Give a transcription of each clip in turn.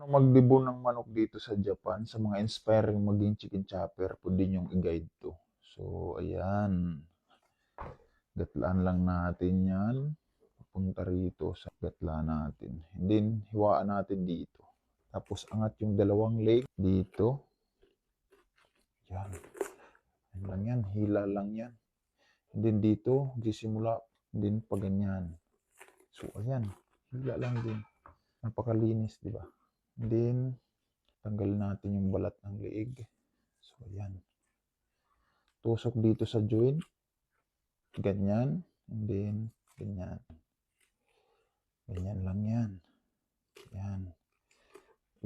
Paano magdebone ng manok dito sa Japan sa mga inspiring maging chicken chopper po din yung i-guide to. So, ayan. Gatlaan lang natin yan. Papunta rito sa gatlaan natin. And then, hiwaan natin dito. Tapos, angat yung dalawang leg dito. Yan. Yan lang yan. Hila lang yan. And then dito, gisimula. Then, pa ganyan. So, ayan. Hila lang din. Napakalinis, di ba? Then, tanggal natin yung balat ng leeg. So, ayan. Tusok dito sa joint. Ganyan. And then, ganyan. Ganyan lang yan. Yan.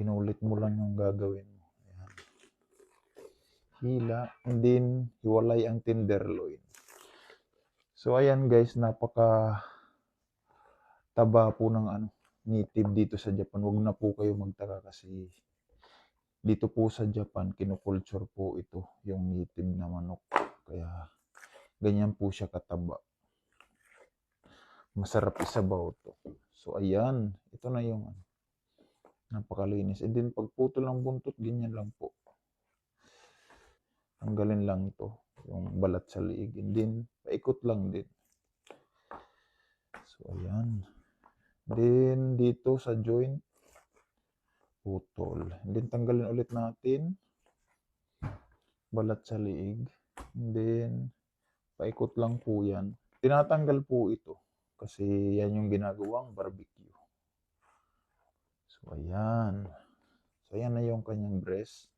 Inulit mo lang yung gagawin mo. Ayan. Hila. And then, hiwalay ang tenderloin. So, ayan guys, napaka taba po ng ano, native dito sa Japan. Huwag na po kayo magtaka kasi dito po sa Japan, kinukulture po ito, yung native na manok. Kaya, ganyan po siya kataba. Masarap isabaw to. So, ayan. Ito na yung ano, napakalinis. And then, pagputol ng buntot, ganyan lang po. Tanggalin lang to yung balat sa liig. And then, paikot lang din. So, ayan. Then, dito sa joint, putol. And then, tanggalin ulit natin. Balat sa liig. Then, paikot lang po yan. Tinatanggal po ito. Kasi yan yung ginagawang barbecue. So, ayan. So, ayan na yung kanyang breast.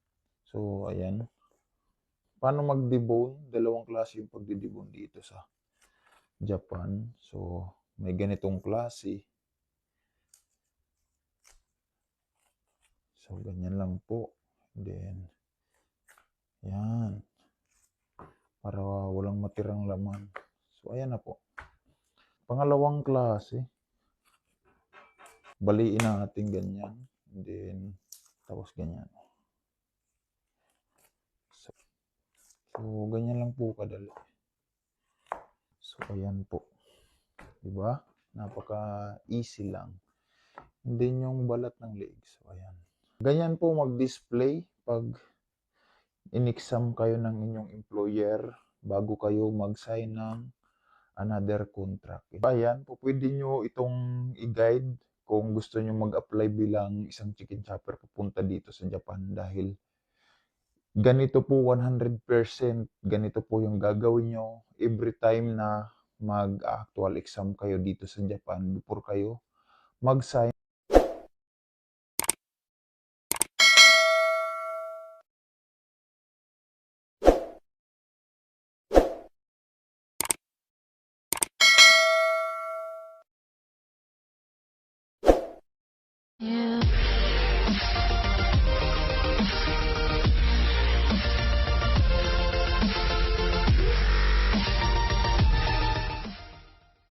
So, ayan. Paano mag-debone? Dalawang klase yung pagdi-debone dito sa Japan. So, may ganitong klase. So, ganyan lang po. Then, yan. Para walang matirang laman. So, ayan na po. Pangalawang klase. Baliin natin ganyan. Then, tapos ganyan. So, so, ganyan lang po kadali. So, ayan po. Diba? Napaka-easy lang. Then, yung balat ng legs. So, ayan. Ganyan po mag-display pag in-exam kayo ng inyong employer bago kayo mag-sign ng another contract. Ayan, po pwede nyo itong i-guide kung gusto nyo mag-apply bilang isang chicken chopper papunta dito sa Japan dahil ganito po 100% ganito po yung gagawin nyo every time na mag-actual exam kayo dito sa Japan before kayo mag-sign Yeah.